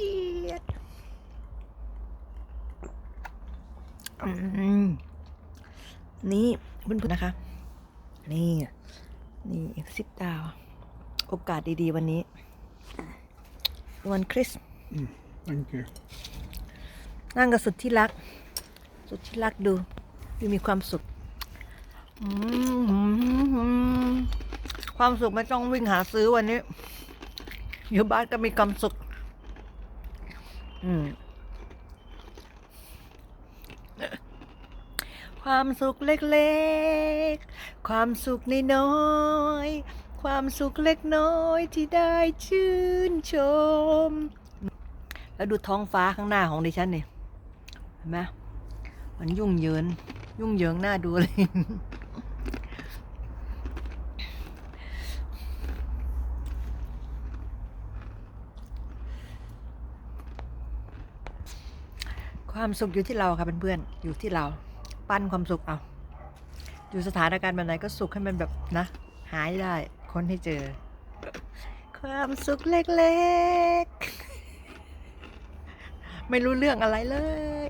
ชีดอืมนี่เพื่อนๆนะคะ นี่ นี่ซิปดาว โอกาสดีๆ วันนี้วันคริส Thank you. นั่งกับสุดที่รัก สุดที่รักดู ดูมีความสุขอืมความสุขไม่ต้องวิ่งหาซื้อวันนี้ อยู่บ้านก็มีความสุขอืม ความสุขเล็กๆ ความสุขนน้อยๆ ความสุขเล็กน้อยที่ได้ชื่นชม แล้วดูท้องฟ้าข้างหน้าของดิฉันเนี่ยเห็นไหมมันยุ่งเยิน ยุ่งเหยิงหน้าดูเลย ความสุขอยู่ที่เราค่ะเพื่อนๆอยู่ที่เรา ปั้นความสุขเอาอยู่สถานการณ์แบบไหนก็สุขให้มันแบบนะ หายได้ค้นให้เจอ ความสุขเล็กๆ ไม่รู้เรื่องอะไรเลย